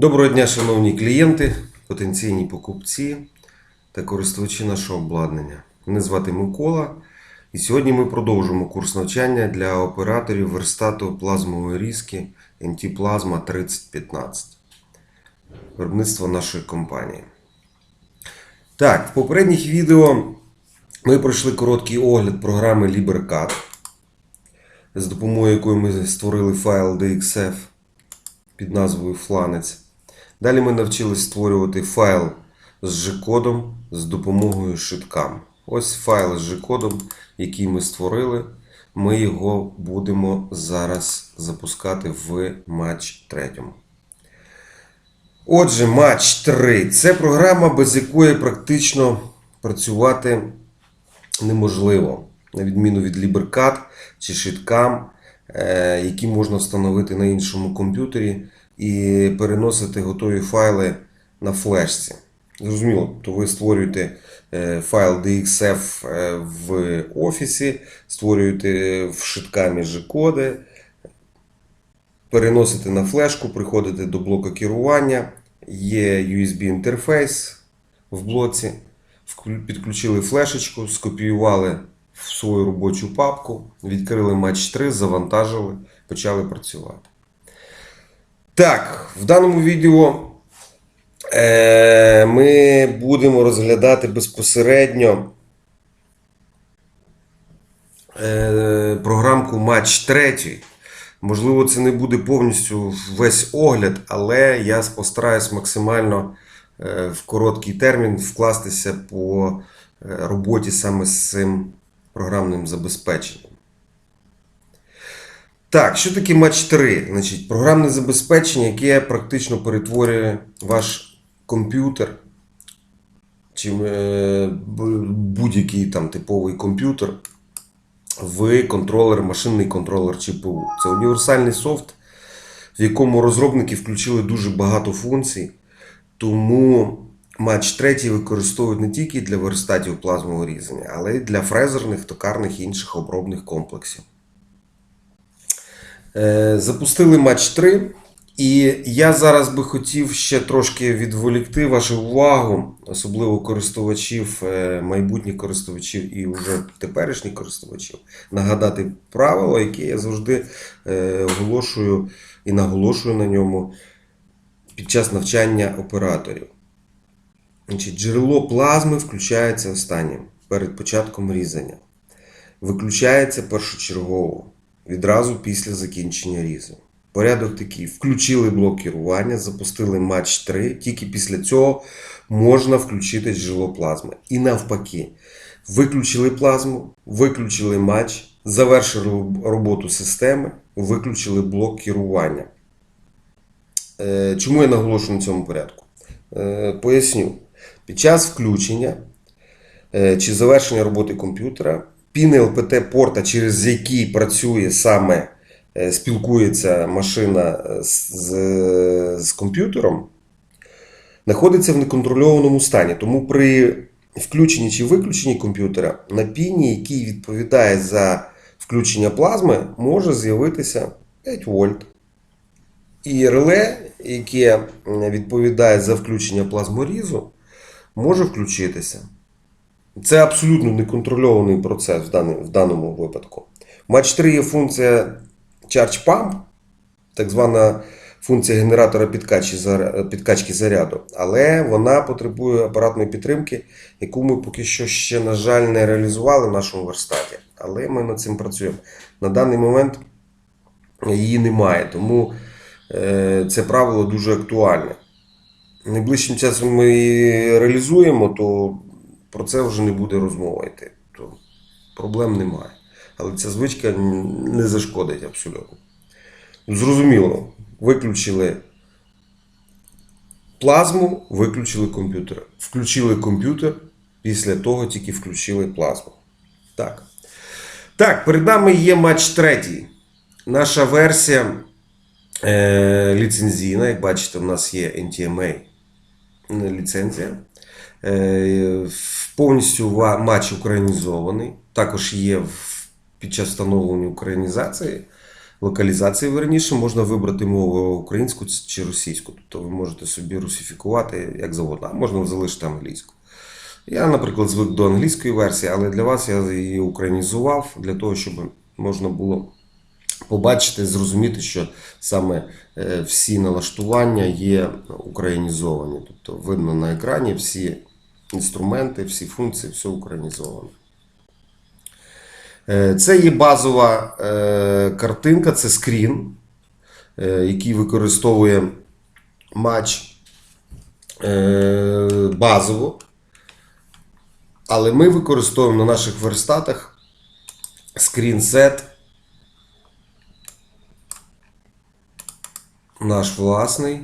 Доброго дня, шановні клієнти, потенційні покупці та користувачі нашого обладнання. Мене звати Микола, і сьогодні ми продовжимо курс навчання для операторів верстату плазмової різки NT Plasma 3015. Виробництво нашої компанії. Так, в попередніх відео ми пройшли короткий огляд програми LiberCAD, з допомогою якої ми створили файл DXF під назвою Фланець. Далі ми навчились створювати файл з G-кодом з допомогою шиткам. Ось файл з G-кодом, який ми створили. Ми його будемо зараз запускати в матч третьому. Отже, матч 3 це програма, без якої практично працювати неможливо, на відміну від LiberCAD чи шиткам, е, які можна встановити на іншому комп'ютері і переносити готові файли на флешці. Зрозуміло, то ви створюєте е, файл DXF е, в офісі, створюєте в шиткамі G-коди, переносите на флешку, приходите до блоку керування, є USB-інтерфейс в блоці, підключили флешечку, скопіювали в свою робочу папку, відкрили матч 3, завантажили, почали працювати. Так, в даному відео е, ми будемо розглядати безпосередньо е, програмку матч 3. Можливо, це не буде повністю весь огляд, але я постараюсь максимально е, в короткий термін вкластися по е, роботі саме з цим програмним забезпеченням. Так, що таке матч 3? Значить, програмне забезпечення, яке практично перетворює ваш комп'ютер чи е, будь-який там типовий комп'ютер в контролер, машинний контролер ЧПУ. Це універсальний софт, в якому розробники включили дуже багато функцій. Тому матч 3 використовують не тільки для верстатів плазмового різання, але й для фрезерних, токарних і інших обробних комплексів. Е, Запустили матч 3. І я зараз би хотів ще трошки відволікти вашу увагу, особливо користувачів, е, майбутніх користувачів і вже теперішніх користувачів, нагадати правило, яке я завжди е, оголошую і наголошую на ньому під час навчання операторів. Значить, джерело плазми включається останнім перед початком різання. Виключається першочергово відразу після закінчення різу. Порядок такий: включили блок керування, запустили матч 3. Тільки після цього можна включити джерело плазми. І навпаки, виключили плазму, виключили матч, завершили роботу системи, виключили блок керування. Е, Чому я наголошую на цьому порядку? Е, Поясню. Під час включення е, чи завершення роботи комп'ютера піни ЛПТ порта, через який працює саме, е, спілкується машина е, з, з, з комп'ютером, знаходиться в неконтрольованому стані. Тому при включенні чи виключенні комп'ютера на піні, який відповідає за включення плазми, може з'явитися 5 вольт. І реле, яке відповідає за включення плазморізу, може включитися. Це абсолютно неконтрольований процес в, даному випадку. Матч 3 є функція Charge Pump, так звана функція генератора підкачки, підкачки заряду, але вона потребує апаратної підтримки, яку ми поки що ще, на жаль, не реалізували в нашому верстаті. Але ми над цим працюємо. На даний момент її немає, тому е, це правило дуже актуальне. Найближчим часом ми її реалізуємо, то про це вже не буде розмова йти. То проблем немає. Але ця звичка не зашкодить абсолютно. Зрозуміло, виключили плазму, виключили комп'ютер. Включили комп'ютер, після того тільки включили плазму. Так. Так, перед нами є матч третій. Наша версія е, ліцензійна. Як бачите, у нас є NTMA ліцензія. Е, повністю матч українізований. Також є під час встановлення українізації локалізації верніше можна вибрати мову українську чи російську. Тобто ви можете собі русифікувати як завгодно, а можна залишити англійську. Я, наприклад, звик до англійської версії, але для вас я її українізував для того, щоб можна було побачити, зрозуміти, що саме е, всі налаштування є українізовані. Тобто видно на екрані всі інструменти, всі функції, все українізовано. Е, Це є базова е, картинка, це скрін, е, який використовує матч базово. Але ми використовуємо на наших верстатах скрінсет наш власний.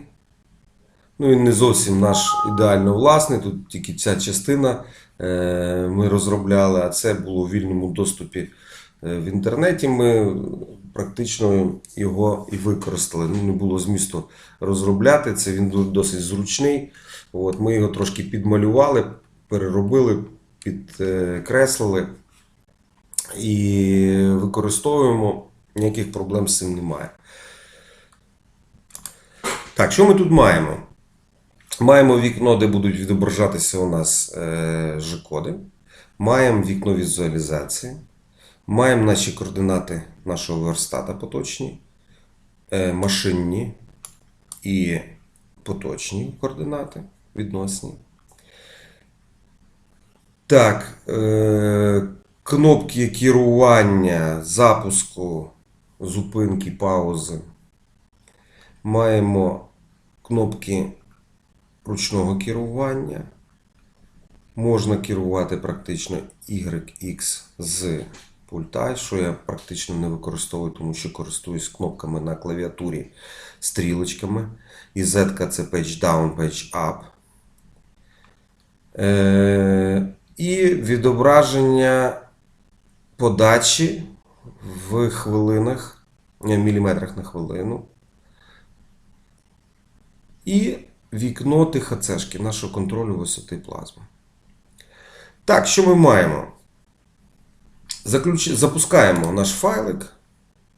Ну, він не зовсім наш ідеально власний. Тут тільки ця частина е, ми розробляли, а це було в вільному доступі е, в інтернеті. Ми практично його і використали. Ну, не було змісту розробляти. Це він досить зручний. От, ми його трошки підмалювали, переробили, підкреслили і використовуємо. Ніяких проблем з цим немає. Так, що ми тут маємо? Маємо вікно, де будуть відображатися у нас е, Ж-коди. Маємо вікно візуалізації. Маємо наші координати нашого верстата поточні, е, машинні і поточні координати відносні. Так, е, кнопки керування, запуску, зупинки, паузи. Маємо кнопки ручного керування. Можна керувати практично YX з пульта, що я практично не використовую, тому що користуюсь кнопками на клавіатурі стрілочками. І Z це page down, page up. Е, і відображення подачі в хвилинах, е, міліметрах на хвилину. І вікно ТХЦшки нашого контролю висоти плазми. Так, що ми маємо? Заключ... Запускаємо наш файлик.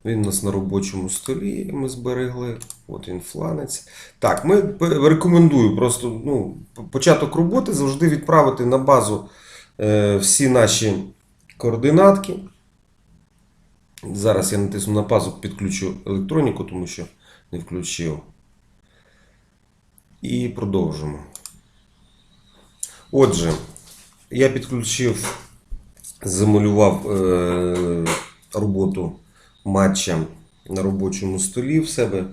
Він у нас на робочому столі ми зберегли. От він фланець. Так, ми рекомендую просто ну, початок роботи завжди відправити на базу е, всі наші координатки. Зараз я натисну на базу, підключу електроніку, тому що не включив. І продовжимо. Отже, я підключив, замалював е, роботу матча на робочому столі в себе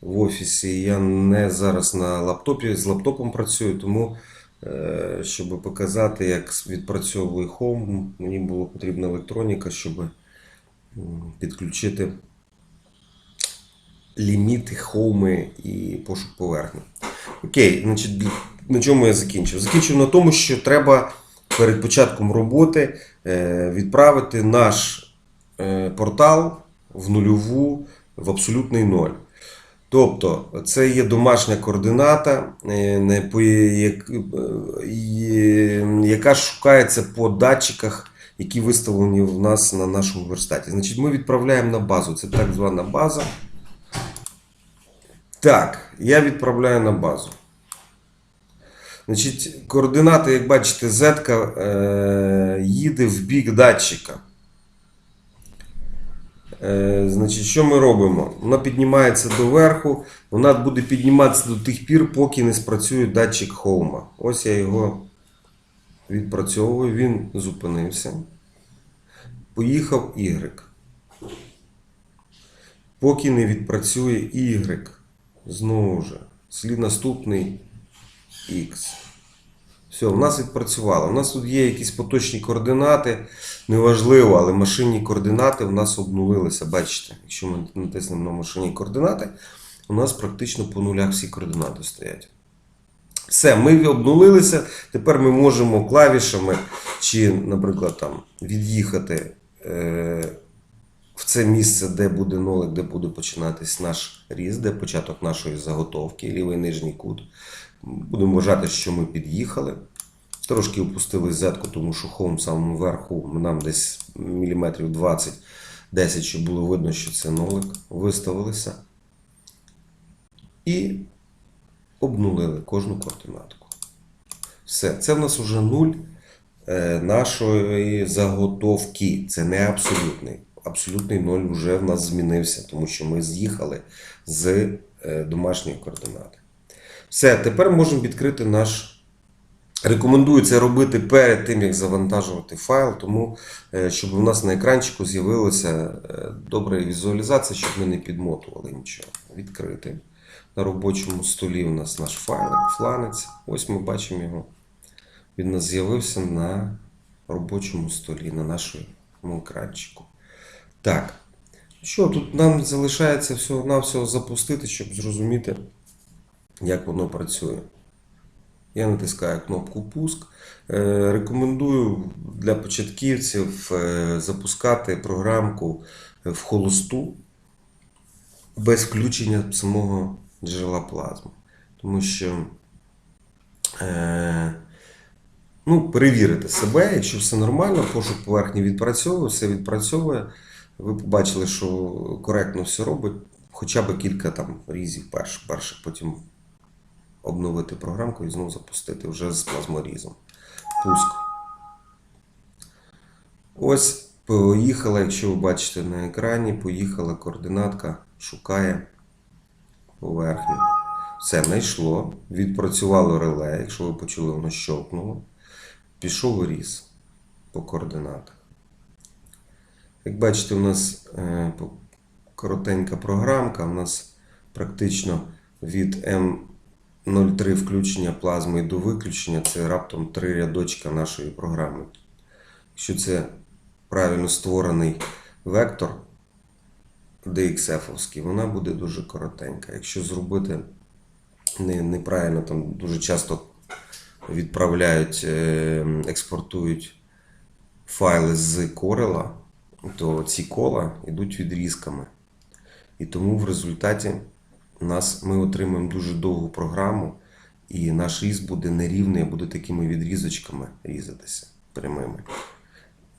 в офісі. Я не зараз на лаптопі, з лаптопом працюю, тому, е, щоб показати, як відпрацьовує Home, мені було потрібна електроніка, щоб підключити ліміти, хоуми і пошук поверхні. Окей, значить, на чому я закінчив? Закінчив на тому, що треба перед початком роботи е, відправити наш е, портал в нульову, в абсолютний ноль. Тобто, це є домашня координата, е, яка шукається по датчиках, які виставлені в нас на нашому верстаті. Значить, ми відправляємо на базу. Це так звана база. Так, я відправляю на базу. Значить, координати, як бачите, Z е, їде в бік датчика. Е, значить, що ми робимо? Вона піднімається доверху, вона буде підніматися до тих пір, поки не спрацює датчик хоума. Ось я його відпрацьовую, він зупинився. Поїхав Y. Поки не відпрацює Y. Знову ж, слід наступний X. Все, в нас відпрацювало. У нас тут є якісь поточні координати, неважливо, але машинні координати у нас обнулилися. Бачите, якщо ми натиснемо на машинні координати, у нас практично по нулях всі координати стоять. Все, ми обнулилися. Тепер ми можемо клавішами чи, наприклад, там, від'їхати е, в це місце, де буде нолик, де буде починатись наш ріст, де початок нашої заготовки, лівий нижній кут. Будемо вважати, що ми під'їхали. Трошки опустили зетку, тому що хоум в самому верху нам десь міліметрів 20 10, щоб було видно, що це нолик. Виставилися. І обнулили кожну координатку. Все, це в нас вже нуль е, нашої заготовки. Це не абсолютний. Абсолютний ноль вже в нас змінився, тому що ми з'їхали з е, домашньої координати. Все, тепер можемо відкрити наш. Рекомендую це робити перед тим, як завантажувати файл, тому е, щоб у нас на екранчику з'явилася е, добра візуалізація, щоб ми не підмотували нічого. Відкрити. На робочому столі у нас наш файлик, фланець. Ось ми бачимо його. Він у нас з'явився на робочому столі, на нашому екранчику. Так. Що тут нам залишається всього-навсього запустити, щоб зрозуміти, як воно працює. Я натискаю кнопку Пуск. Е, Рекомендую для початківців е, запускати програмку в холосту без включення самого джерела плазми. Тому що е, ну, перевірити себе, якщо все нормально, пошук поверхні відпрацьовує, все відпрацьовує. Ви побачили, що коректно все робить, хоча б кілька там різів перших, перших потім обновити програмку і знову запустити вже з плазморізом. Пуск. Ось поїхала, якщо ви бачите на екрані, поїхала координатка, шукає поверхню. Все, знайшло. Відпрацювало реле, якщо ви почули, воно щовкнуло. Пішов виріс по координатах. Як бачите, у нас е, коротенька програмка, у нас практично від М03 включення плазми до виключення це раптом три рядочка нашої програми. Якщо це правильно створений вектор DXF-овський, вона буде дуже коротенька. Якщо зробити неправильно, там дуже часто відправляють, е, експортують файли з корела, то ці кола йдуть відрізками. І тому в результаті нас, ми отримаємо дуже довгу програму, і наш різ буде нерівний, а буде такими відрізочками різатися прямими.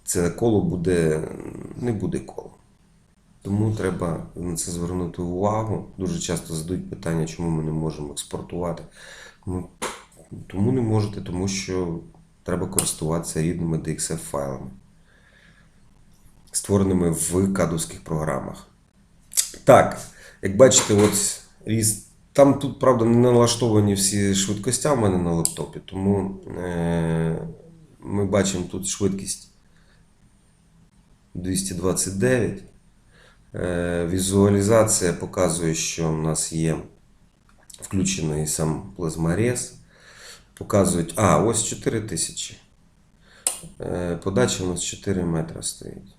Це коло буде, не буде колом. Тому треба на це звернути увагу. Дуже часто задають питання, чому ми не можемо експортувати. Ну, тому не можете, тому що треба користуватися рідними DXF файлами, створеними в кадовських програмах. Так, як бачите, от різ. Там тут, правда, не налаштовані всі швидкостя в мене на лаптопі, тому е- ми бачимо тут швидкість 229. Е, Візуалізація показує, що у нас є включений сам плазморез. Показують, а, ось 4000. Е, Подача у нас 4 метри стоїть.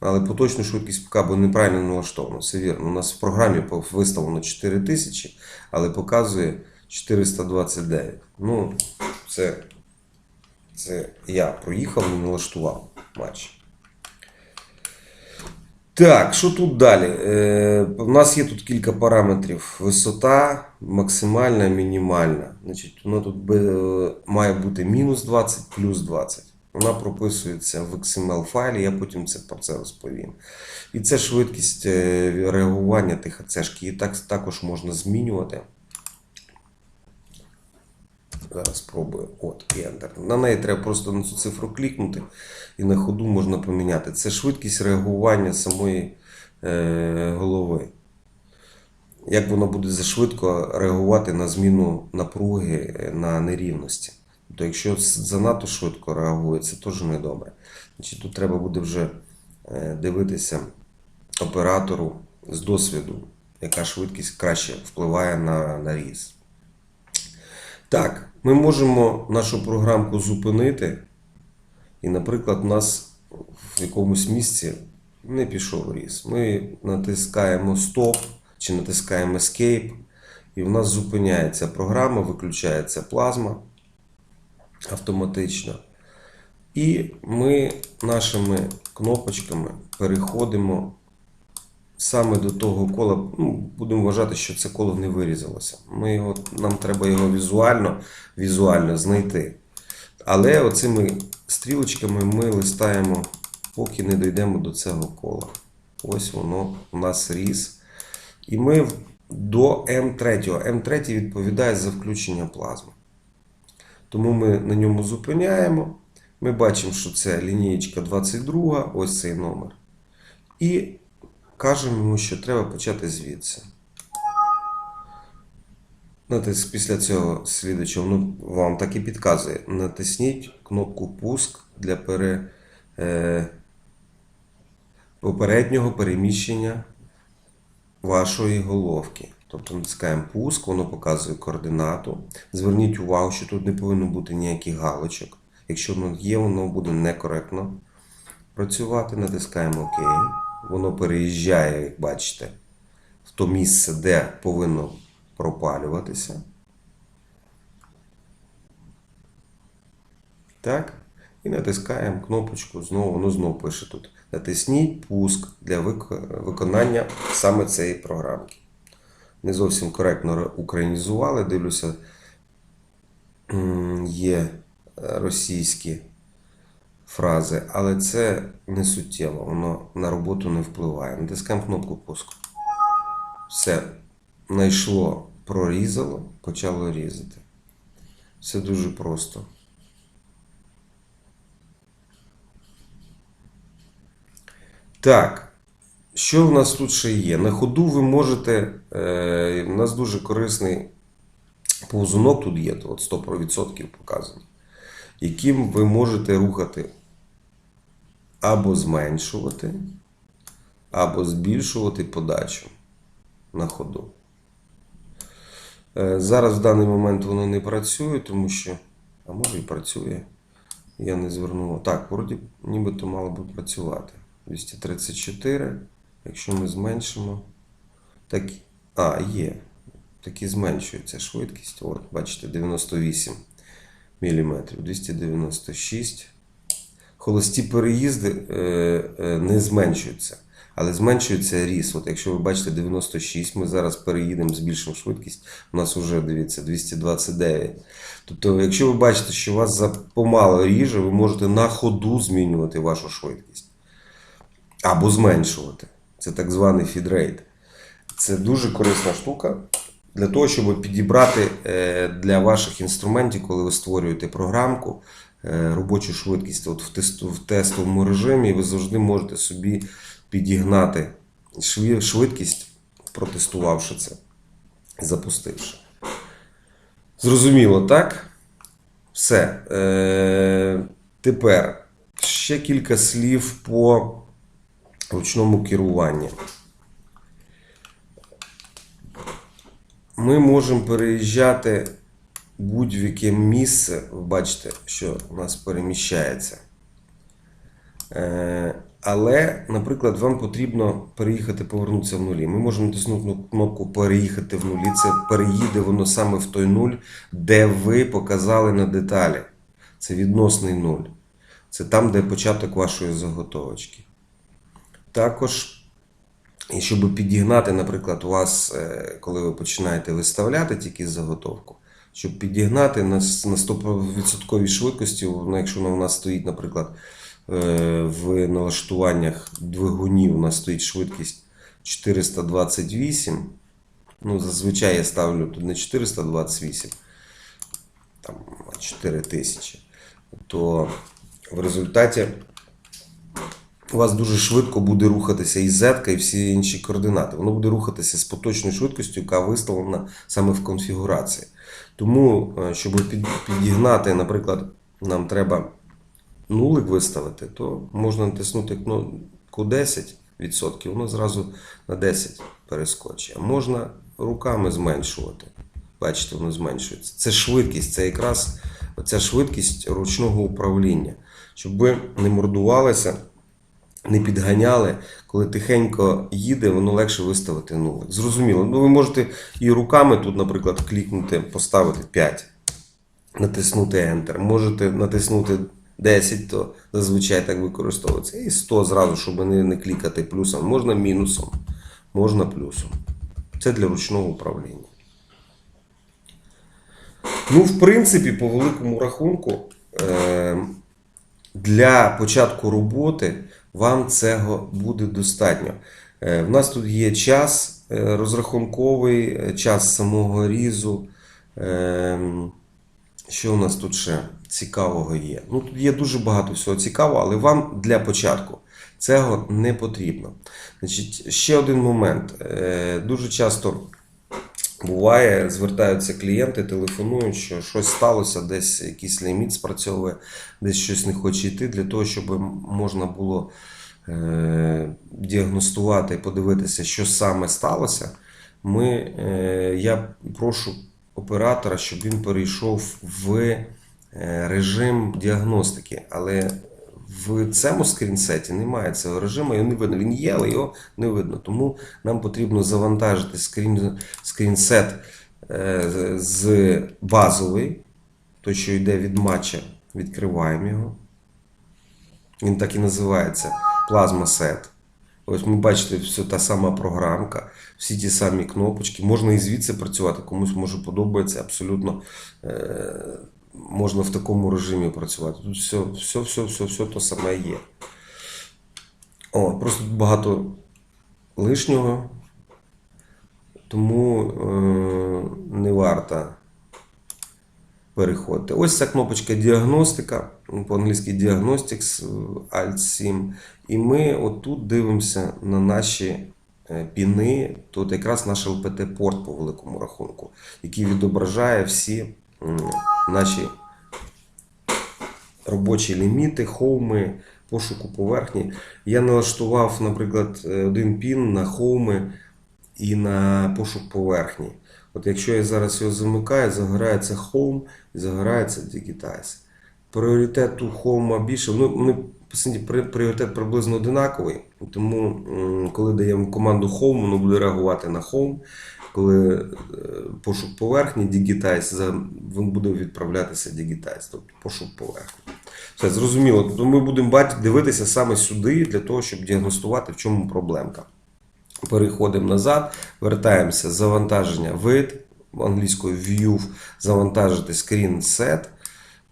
Але поточну швидкість поки бо неправильно налаштовано. Це вірно. У нас в програмі виставлено 4000, але показує 429. Ну, це, це я проїхав і налаштував матч. Так, що тут далі? Е, у нас є тут кілька параметрів. Висота максимальна, мінімальна. Значить, воно тут би- має бути мінус 20, плюс 20. Вона прописується в XML файлі, я потім це про це розповім. І це швидкість е, реагування тих АЦшки. Її так, також можна змінювати. Зараз спробую. От, Enter. На неї треба просто на цю цифру клікнути і на ходу можна поміняти. Це швидкість реагування самої е, голови. Як воно буде зашвидко реагувати на зміну напруги е, на нерівності. То якщо занадто швидко реагує, це теж недобре. Значить, тут треба буде вже е, дивитися оператору з досвіду, яка швидкість краще впливає на, різ. Так, ми можемо нашу програмку зупинити. І, наприклад, у нас в якомусь місці не пішов різ. Ми натискаємо стоп чи натискаємо Escape, і в нас зупиняється програма, виключається плазма автоматично. І ми нашими кнопочками переходимо саме до того кола. Ну, будемо вважати, що це коло не вирізалося. Ми його, нам треба його візуально, візуально знайти. Але оцими стрілочками ми листаємо поки не дійдемо до цього кола. Ось воно у нас ріс. І ми до М3. М3 відповідає за включення плазми. Тому ми на ньому зупиняємо. Ми бачимо, що це лінієчка 22, ось цей номер. І кажемо йому, що треба почати звідси. Натис, після цього слідучого, ну, вам так і підказує. Натисніть кнопку пуск для пере, е, попереднього переміщення вашої головки. Тобто натискаємо пуск, воно показує координату. Зверніть увагу, що тут не повинно бути ніяких галочок. Якщо воно є, воно буде некоректно працювати. Натискаємо ОК. Воно переїжджає, як бачите, в то місце, де повинно пропалюватися. Так. І натискаємо кнопочку знову, воно знову пише тут. Натисніть пуск для виконання саме цієї програмки. Не зовсім коректно українізували. Дивлюся, є е, російські фрази, але це не суттєво, воно на роботу не впливає. Натискаємо кнопку пуск. Все, знайшло, прорізало, почало різати. Все дуже просто. Так, що в нас тут ще є? На ходу ви можете. Е, у нас дуже корисний повзунок тут є, от 100% показано, яким ви можете рухати або зменшувати, або збільшувати подачу на ходу. Е, Зараз в даний момент воно не працює, тому що. А може і працює. Я не звернув. Так, вроді нібито мало би працювати. 234. Якщо ми зменшимо. Так, а, є. Так і зменшується швидкість. От, бачите, 98 мм, 296. Холості переїзди е, е, не зменшуються, але зменшується ріс. От якщо ви бачите 96, ми зараз переїдемо, збільшимо швидкість. У нас вже дивіться 229. Тобто, якщо ви бачите, що у вас за помало ріже, ви можете на ходу змінювати вашу швидкість або зменшувати. Це так званий фідрейт. Це дуже корисна штука для того, щоб підібрати е, для ваших інструментів, коли ви створюєте програмку, е, робочу швидкість от в, тестовому режимі, ви завжди можете собі підігнати швидкість, протестувавши це, запустивши. Зрозуміло, так? Все. Е, тепер ще кілька слів по ручному керуванні. Ми можемо переїжджати будь-яке місце. Ви бачите, що у нас переміщається. Е, Але, наприклад, вам потрібно переїхати, повернутися в нулі. Ми можемо натиснути кнопку Переїхати в нулі. Це переїде воно саме в той нуль, де ви показали на деталі. Це відносний нуль. Це там, де початок вашої заготовочки. Також, щоб підігнати, наприклад, у вас, е, коли ви починаєте виставляти тільки заготовку, щоб підігнати на 100% швидкості, ну, якщо вона у нас стоїть, наприклад, е, в налаштуваннях двигунів у нас стоїть швидкість 428. Ну, зазвичай я ставлю тут не 428, там 4000. То в результаті у вас дуже швидко буде рухатися і Z, і всі інші координати. Воно буде рухатися з поточною швидкістю, яка виставлена саме в конфігурації. Тому, е, щоб підігнати, наприклад, нам треба нулик виставити, то можна натиснути кнопку 10%, воно зразу на 10 перескочить. А можна руками зменшувати. Бачите, воно зменшується. Це швидкість, це якраз оця швидкість ручного управління. Щоб ви не мордувалися, не підганяли, коли тихенько їде, воно легше виставити нулик. Зрозуміло. Ну, ви можете і руками тут, наприклад, клікнути, поставити 5, натиснути Enter. Можете натиснути 10, то зазвичай так використовується. І 100 зразу, щоб не, не клікати плюсом. Можна мінусом, можна плюсом. Це для ручного управління. Ну, в принципі, по великому рахунку, е, для початку роботи вам цього буде достатньо. Е, В нас тут є час е, розрахунковий, е, час самого різу. Ем, Що у нас тут ще цікавого є? Ну, тут є дуже багато всього цікавого, але вам для початку цього не потрібно. Значить, ще один момент. Дуже часто буває, звертаються клієнти, телефонують, що щось сталося, десь якийсь ліміт спрацьовує, десь щось не хоче йти, для того, щоб можна було е, діагностувати, подивитися, що саме сталося. Ми, е, я прошу оператора, щоб він перейшов в е, режим діагностики. Але в цьому скрінсеті немає цього режиму, його не видно. Він є, але його не видно. Тому нам потрібно завантажити скрін, скрінсет е, з базовий, той, що йде від матча, відкриваємо його. Він так і називається Plasma Set. Ось ми бачите, все та сама програмка, всі ті самі кнопочки. Можна і звідси працювати, комусь може подобається абсолютно. Е- можна в такому режимі працювати. Тут все, все, все, все, все то саме є. О, просто тут багато лишнього, тому е- не варто переходити. Ось ця кнопочка діагностика, по-англійськи Diagnostics Alt 7. І ми отут дивимося на наші е, піни. Тут якраз наш LPT-порт по великому рахунку, який відображає всі наші робочі ліміти, хоуми, пошуку поверхні. Я налаштував, наприклад, е, один пін на хоуми і на пошук поверхні. От якщо я зараз його замикаю, загорається Home і загорається Digitize. Пріоритет у Home більше. Ну, вони пріоритет приблизно одинаковий. Тому, коли даємо команду Home, воно буде реагувати на Home. Коли е, пошук поверхні Digitize, він буде відправлятися Digitize, тобто пошук поверхні. Все зрозуміло. Тобто ми будемо дивитися саме сюди для того, щоб діагностувати, в чому проблемка. Переходимо назад, вертаємося, завантаження вид, англійською view, завантажити screen set,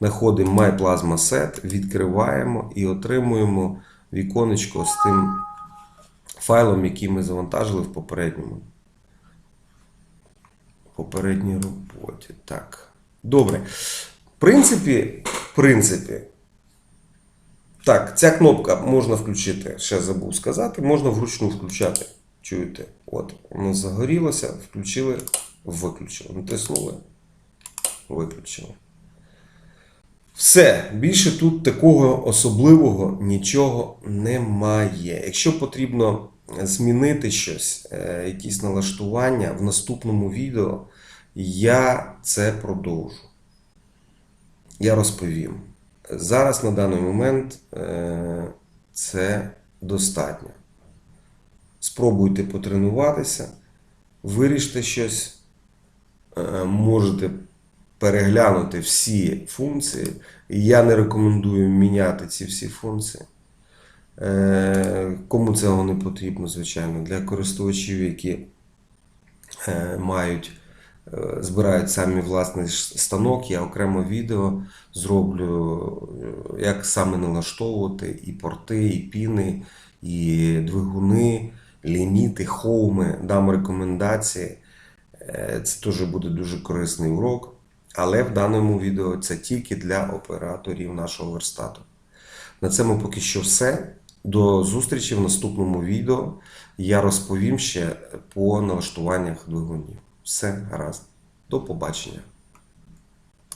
знаходимо My Plasma Set, відкриваємо і отримуємо віконечко з тим файлом, який ми завантажили в попередньому. попередній роботі. Так. Добре. В принципі, в принципі, так, ця кнопка можна включити, ще забув сказати, можна вручну включати. Чуєте? От, воно загорілося, включили, виключили. Натиснули, виключили. Все, більше тут такого особливого нічого немає. Якщо потрібно змінити щось, е, якісь налаштування в наступному відео, я це продовжу. Я розповім. Зараз на даний момент е, це достатньо. Спробуйте потренуватися, виріште щось, е, можете переглянути всі функції. Я не рекомендую міняти ці всі функції. Е, Кому цього не потрібно, звичайно, для користувачів, які е, мають, е, збирають самі власний станок, я окремо відео зроблю, як саме налаштовувати і порти, і піни, і двигуни, ліміти, хоуми, дам рекомендації. Це теж буде дуже корисний урок. Але в даному відео це тільки для операторів нашого верстату. На цьому поки що все. До зустрічі в наступному відео. Я розповім ще по налаштуваннях двигунів. Все гаразд. До побачення.